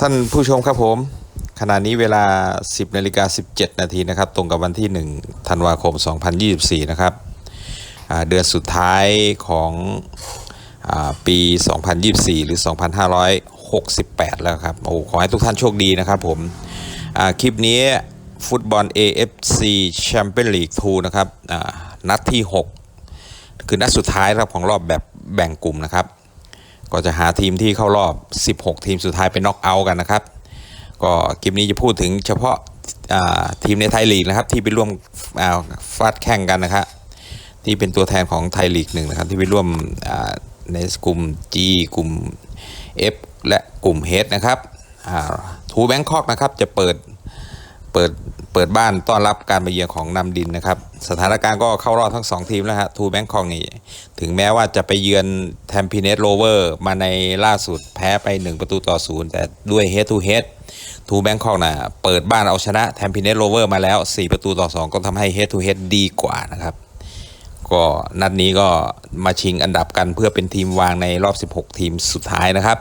ท่านผู้ชมครับผม ขณะนี้เวลา 10นาฬิกา17 นาทีนะครับ ตรงกับวันที่ 1 ธันวาคม 2024 นะครับเดือนสุดท้ายของอปี 2024 หรือ 2568 แล้วครับ โอ้ขอให้ทุกท่านโชคดีนะครับผม คลิปนี้ฟุตบอล AFC Champions League 2นะครับนัดที่ 6 คือนัดสุดท้ายครับของรอบแบบแบ่งกลุ่มนะครับ ก็จะหาทีมที่เข้ารอบ 16 ทีมสุดท้ายไปน็อกเอาท์กันนะครับ ก็คลิปนี้จะพูดถึงเฉพาะาทีมในไทยลีกนะครับ ที่ไปร่วมาฟาดแข่งกันนะครับที่เป็นตัวแทนของไทยลีกหนึ่งนะครับที่ไปร่วมในกลุ่ม G กลุ่ม F และกลุ่ม H นะครับทูแบงคอกนะครับจะเปิด เปิดเปิดบ้านต้อนรับการมาเยือนของนำดินนะครับ สถานการณ์ก็เข้ารอบทั้ง 2 ทีมแล้วฮะทูแบงคอกนี่ ถึงแม้ว่าจะไปเยือนแทมพีเนสโรเวอร์มาในล่าสุดแพ้ไป 1 ประตูต่อศูนย์แต่ด้วยเฮดทูเฮดทูแบงคอกน่ะเปิดบ้านเอาชนะแทมพีเนสโรเวอร์มาแล้ว 4 ประตูต่อ 2 ก็ทำให้เฮดทูเฮดดีกว่านะครับ ก็นัดนี้ก็มาชิงอันดับกันเพื่อเป็นทีมวางในรอบ 16 ทีมสุดท้ายนะครับ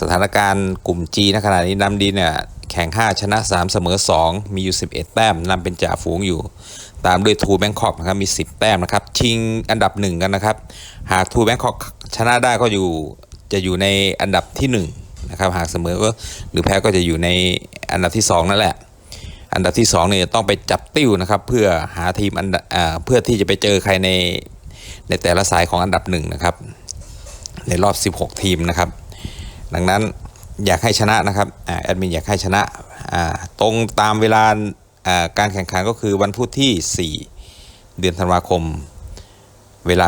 สถานการณ์กลุ่ม G ณขณะนี้นำดีเนี่ย แข่ง 5 ชนะ 3 เสมอ 2 มีอยู่ 11 แต้มนำเป็นจ่าฝูงอยู่ ตามด้วยทูแบงคอกนะครับมี 10 แต้มนะครับ ชิงอันดับ 1 กันนะครับ หากทูแบงคอกชนะได้ก็อยู่จะอยู่ในอันดับที่1นะครับหากเสมอก็หรือแพ้ก็จะอยู่ในอันดับที่ 2 นั่นแหละ อันดับที่2เนี่ยต้องไปจับติ้วนะครับ เพื่อหาทีมอันดับอ่าเพื่อที่จะไปเจอใครในในแต่ละสายของอันดับหนึ่งนะครับในรอบ 16 ทีมนะครับ ดังนั้น อยากให้ชนะนะครับแอดมินอยากให้ชนะตรงตามเวลาอ่าการแข่งขันก็คือวันพุธที่ 4 เดือนธันวาคม เวลา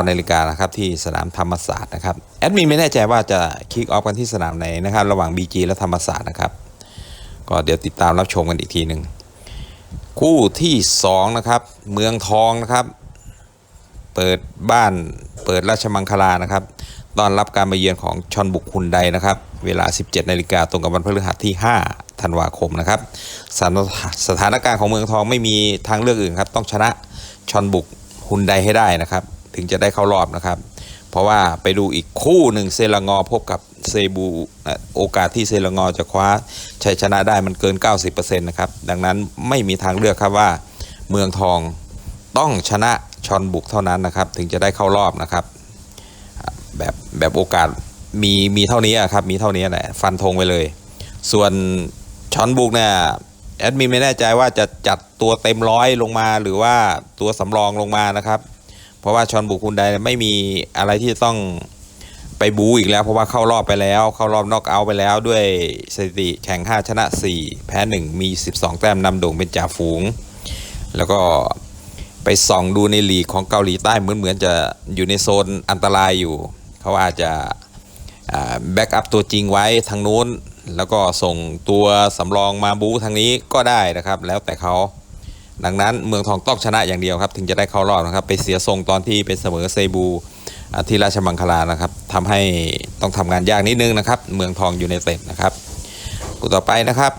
19นาฬิกานะครับที่สนามธรรมศาสตร์นะครับแอดมินไม่แน่ใจว่าจะคิกออฟกันที่สนามไหนนะครับระหว่าง BG และธรรมศาสตร์นะครับก็เดี๋ยวติดตามรับชมกันอีกทีหนึ่งคู่ที่ 2 นะครับ เมืองทองนะครับ เปิดบ้านเปิดราชมังคลานะครับ ต้อนรับการมาเยือนของชอนบุกฮุนไดนะครับ เวลา 17นาฬิกาตรงกับวันพฤหัสที่ 5 ธันวาคมนะครับสถานสถานการณ์ของเมืองทองไม่มีทางเลือกอื่นครับ ต้องชนะชอนบุกฮุนไดให้ได้นะครับ ถึงจะได้เข้ารอบนะครับ เพราะว่าไปดูอีกคู่หนึ่งเซรางอพบกับเซบูโอกาสที่เซรางอจะคว้าชัยชนะได้มันเกิน 90%นะครับ ดังนั้นไม่มีทางเลือกครับว่า เมืองทองต้องชนะชอนบุกเท่านั้นนะครับ ถึงจะได้เข้ารอบนะครับ แบบโอกาสมีมีเท่านี้ครับมีเท่านี้แหละฟันธงไปเลย ส่วนชอนบุกเนี่ยแอดมินไม่แน่ใจว่าจะจัดตัวเต็มร้อยลงมาหรือว่าตัวสำรองลงมานะครับ เพราะว่าชอนบุกคุณใดไม่มีอะไรที่จะต้องไปบูอีกแล้ว เพราะว่าเข้ารอบไปแล้ว เข้ารอบนอกเอาไปแล้วด้วยสถิติแข่ง 5 ชนะ 4 แพ้ 1 มี 12 แต้มนำโด่งเป็นจ่าฝูง แล้วก็ไปส่องดูในลีกของเกาหลีใต้เหมือนเหมือนจะอยู่ในโซนอันตรายอยู่ เขาอาจจะแบ็กอัพตัวจริงไว้ทางนู้น แล้วก็ส่งตัวสำรองมาบูทางนี้ก็ได้นะครับ แล้วแต่เขาดังนั้นเมืองทองต้องชนะอย่างเดียวครับ ถึงจะได้เข้ารอบนะครับ ไปเสียทรงตอนที่เป็นเสมอเซบูที่ราชมังคลานะครับทำให้ต้องทำงานยากนิดนึงนะครับ เมืองทองอยู่ในเต็ดนะครับคู่ต่อไปนะครับ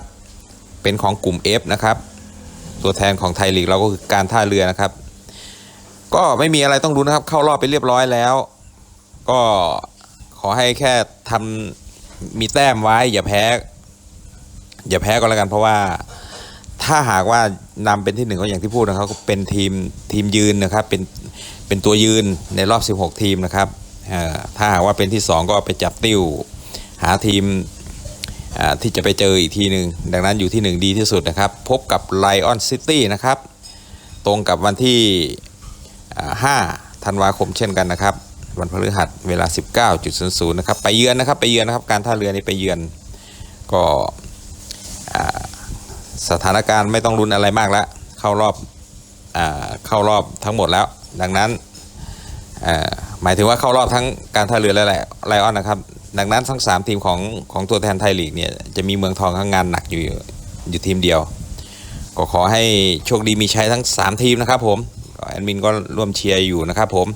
เป็นของกลุ่ม F นะครับ ตัวแทนของไทยลีกเราก็คือการท่าเรือนะครับ ก็ไม่มีอะไรต้องรู้นะครับ เข้ารอบไปเรียบร้อยแล้ว ก็ขอให้แค่ทำมีแต้มไว้ อย่าแพ้ อย่าแพ้ก็แล้วกันเพราะว่าถ้าหากว่านำเป็นที่หนึ่งก็อย่างที่พูดนะครับเป็นทีมทีมยืนนะครับเป็นเป็นตัวยืนในรอบ 16 ทีมนะครับถ้าหากว่าเป็นที่ 2 ก็ไปจับติ้ว หาทีมที่จะไปเจออีกทีหนึ่งดังนั้นอยู่ที่ 1 ดีที่สุดนะครับ พบกับ Lion City นะครับ ตรงกับวันที่อ่า5ธันวาคมเช่นกันนะครับ วันพฤหัสเวลา 19.00นะครับไปเยือนนะครับไปเยือนนะครับการท่าเรือนี่ไปเยือนก็สถานการณ์ไม่ต้องรุนอะไรมากแล้วเข้ารอบอเข้ารอบทั้งหมดแล้ว ดังนั้นหมายถึงว่าเข้ารอบทั้งการท่าเรือและไลออนนะครับดังนั้นทั้ง 3 ทีมของของตัวแทนไทยลีกเนี่ยจะมีเมืองทองข้างงานหนักอยู่อยู่ทีมเดียว ก็ขอให้โชคดีมีชัยทั้ง 3 ทีมนะครับผมแอดมินก็ร่วมเชียร์อยู่นะครับผม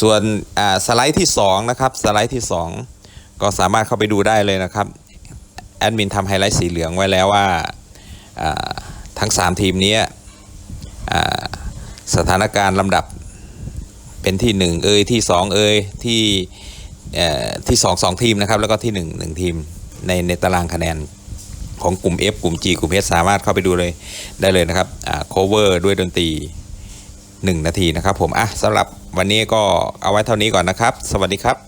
ส่วนสไลด์ที่2นะครับสไลด์ที่ 2 ก็สามารถเข้าไปดูได้เลยนะครับแอดมินทำไฮไลท์สีเหลืองไว้แล้วว่าทั้ง 3 ทีมนี้สถานการณ์ลำดับเป็นที่ 1 เอยที่ 2 เอยที่เอ่อที่ 2 2 ทีมนะครับแล้วก็ที่ 1 1 ทีมในในตารางคะแนนของกลุ่ม F กลุ่ม G กลุ่ม H สามารถเข้าไปดูเลยได้เลยนะครับ cover ด้วยดนตรี 1 นาทีนะครับผมอะสำหรับวันนี้ก็เอาไว้เท่านี้ก่อนนะครับ สวัสดีครับ